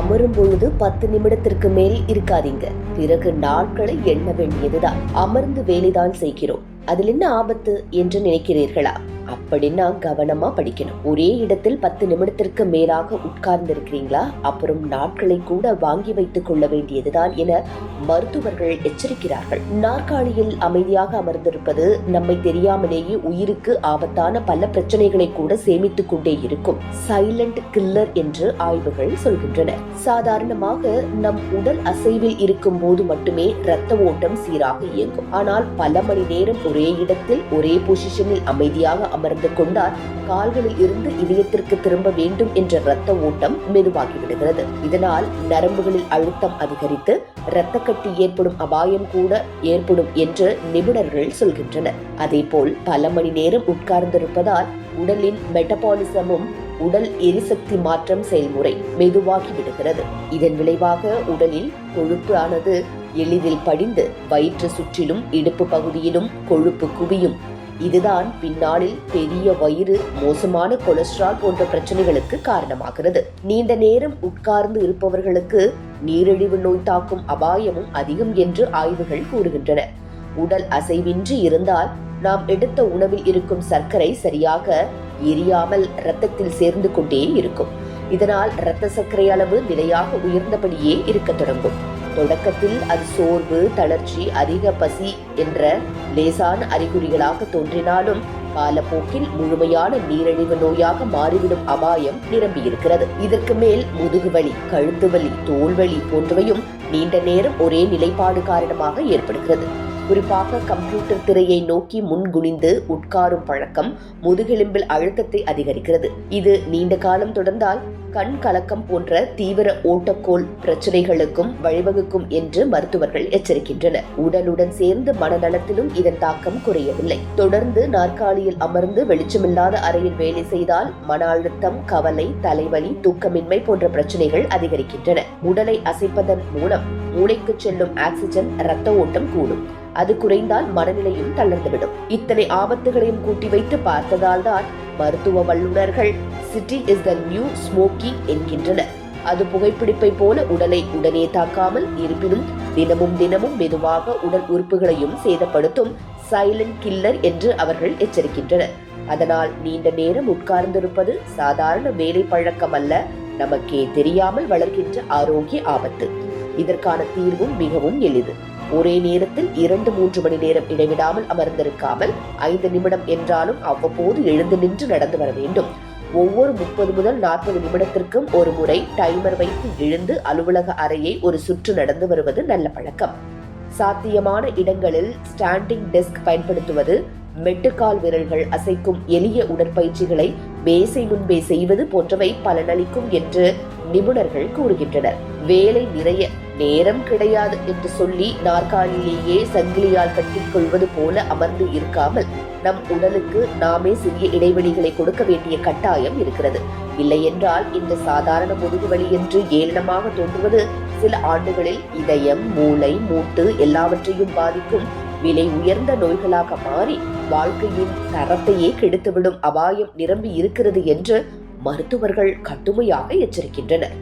அமரும் பொழுது பத்து நிமிடத்திற்கு மேல் இருக்காதீங்க. பிறகு நாட்களை எண்ண வேண்டியதுதான். அமர்ந்து வேலைதான் செய்கிறோம். அதில் என்ன ஆபத்து என்று நினைக்கிறீர்களா? அப்படின்னா கவனமா படிக்கணும். ஒரே இடத்தில் பத்து நிமிடத்திற்கு மேலாக உட்கார்ந்து இருக்கிறீங்களா அப்புறம் நாட்களை கூட வாங்கி வைத்துக் கொள்ள வேண்டியதுதான் என மருத்துவர்கள் எச்சரிக்கிறார்கள். நாற்காலியில் அமைதியாக அமர்ந்திருப்பது நம்மை தெரியாமலேயே உயிருக்கு ஆபத்தான பல பிரச்சனைகளை கூட சேமித்துக் கொண்டே இருக்கும். சைலண்ட் கில்லர் என்று ஆய்வுகள் சொல்கின்றன. சாதாரணமாக நம் உடல் அசைவில் இருக்கும் போது மட்டுமே இரத்த ஓட்டம் சீராக இயங்கும். ஆனால் பல மணி நேரம் ஒரே இடத்தில் ஒரே பொசிஷனில் அமைதியாக அமர்ந்து கொண்டால் கால்களில் இருந்து இதயத்திற்கு திரும்ப வேண்டும் என்ற இரத்த ஓட்டம் மெதுவாகிவிடுகிறது. இதனால் நரம்புகளில் அழுத்தம் அதிகரித்து இரத்த கட்டி ஏற்படும் அபாயம் கூட ஏற்படும் என்று நிபுணர்கள் சொல்கின்றனர். அதேபோல் பல மணி நேரம் உட்கார்ந்திருப்பதால் உடலின் மெட்டபாலிசமும் உடல் எரிசக்தி மாற்றம் செயல்முறை மெதுவாகி விடுகிறது இதன் விளைவாக உடலில் கொழுப்பு ஆனது எளிதில் படிந்து வயிற்று சுற்றிலும் இடுப்பு பகுதியிலும் கொழுப்பு குவியும். இதுதான் பின்னாளில் பெரிய வயிறு மோசமான கொலஸ்ட்ரால் போன்ற பிரச்சனைகளுக்கு காரணமாகிறது. நீண்ட நேரம் உட்கார்ந்து இருப்பவர்களுக்கு நீரிழிவு நோய் தாக்கும் அபாயமும் அதிகம் என்று ஆய்வுகள் கூறுகின்றன. உடல் அசைவின்றி இருந்தால் நாம் எடுத்த உணவில் இருக்கும் சர்க்கரை சரியாக எரியாமல் இரத்தத்தில் சேர்ந்து கொண்டே இருக்கும். இதனால் இரத்த சர்க்கரை அளவு நிலையாக உயர்ந்தபடியே இருக்க தொடங்கும். தொடக்கத்தில் அது சோர்வு தளர்ச்சி அதிக பசி என்ற லேசான அறிகுறிகளாக தோன்றினாலும் காலப்போக்கில் முழுமையான நீரிழிவு நோயாக மாறிவிடும் அபாயம் நிரம்பியிருக்கிறது. இதற்கு மேல் முதுகுவலி கழுத்து வலி தோல்வலி போன்றவையும் நீண்ட நேரம் ஒரே நிலைப்பாடு காரணமாக ஏற்படுகிறது. குறிப்பாக கம்ப்யூட்டர் திரையை நோக்கி முன்குனிந்து உட்காரும் பழக்கம் முதுகெலும்பில் அழுத்தத்தை அதிகரிக்கிறது. இது நீண்ட காலம் தொடர்ந்தால் கண் கலக்கம் போன்ற தீவிர ஓட்டக்கோல் பிரச்சனைகளுக்கும் வழிவகுக்கும் என்று மருத்துவர்கள் எச்சரிக்கின்றனர். உடலுடன் சேர்ந்து மனநலத்திலும் இதன் தாக்கம் குறையவில்லை. தொடர்ந்து நாற்காலியில் அமர்ந்து வெளிச்சமில்லாத அறையில் வேலை செய்தால் மன அழுத்தம் கவலை தலைவலி தூக்கமின்மை போன்ற பிரச்சனைகள் அதிகரிக்கின்றன. உடலை அசைப்பதன் மூலம் மூளைக்கு செல்லும் ஆக்சிஜன் இரத்த ஓட்டம் கூடும். அது குறைந்தால் மனநிலையும் தளர்ந்துவிடும். இத்தனை ஆபத்துகளையும் கூட்டி வைத்து பார்த்ததால் தான் மருத்துவ வல்லுநர்கள் sitting is the new smoking என்கின்றனர். அது புகைப்பிடிப்பை போல உடலை உடனே தாக்காமல் இருப்பினும் தினமும் தினமும் மெதுவாக உடல் உறுப்புகளையும் சேதப்படுத்தும் சைலண்ட் கில்லர் என்று அவர்கள் எச்சரிக்கின்றனர். அதனால் நீண்ட நேரம் உட்கார்ந்திருப்பது சாதாரண வேலை பழக்கம் அல்ல நமக்கே தெரியாமல் வளர்கின்ற ஆரோக்கிய ஆபத்து. இதற்கான தீர்வும் மிகவும் எளிது. ஒரே நேரத்தில் இரண்டு மூன்று மணி நேரம் இடைவிடாமல் அமர்ந்திருக்காமல் ஐந்து நிமிடம் என்றாலும் அவ்வப்போது எழுந்து நின்று நடந்து வர வேண்டும். ஒவ்வொரு முப்பது முதல் நாற்பது நிமிடத்திற்கும் ஒரு முறை டைமர் வைத்து எழுந்து அலுவலக அறையை ஒரு சுற்று நடந்து வருவது நல்ல பழக்கம். சாத்தியமான இடங்களில் ஸ்டாண்டிங் டெஸ்க் பயன்படுத்துவது மெட்டுக்கால் விரல்கள் அசைக்கும் எளிய உடற்பயிற்சிகளை மேசை முன்பே செய்வது போன்றவை பலனளிக்கும் என்று நிபுணர்கள் கூறுகின்றனர். வேலை நிறைய நேரம் கிடையாது என்று சொல்லி நாற்காலியிலேயே சங்கிலியால் கட்டிக்கொள்வது போல அமர்ந்து இருக்காமல் நம் உடலுக்கு நாமே சிறிய இடைவெளிகளை கொடுக்க வேண்டிய கட்டாயம் இருக்கிறது. இல்லையென்றால் இந்த சாதாரண முதுகுவலி என்று ஏளனமாக தோன்றுவது சில ஆண்டுகளில் இதயம் மூளை மூட்டு எல்லாவற்றையும் பாதிக்கும். விலை உயர்ந்த நோய்களாக மாறி வாழ்க்கையின் தரத்தையே கெடுத்துவிடும் அபாயம் நிரம்பி இருக்கிறது என்று மருத்துவர்கள் கடுமையாக எச்சரிக்கின்றனர்.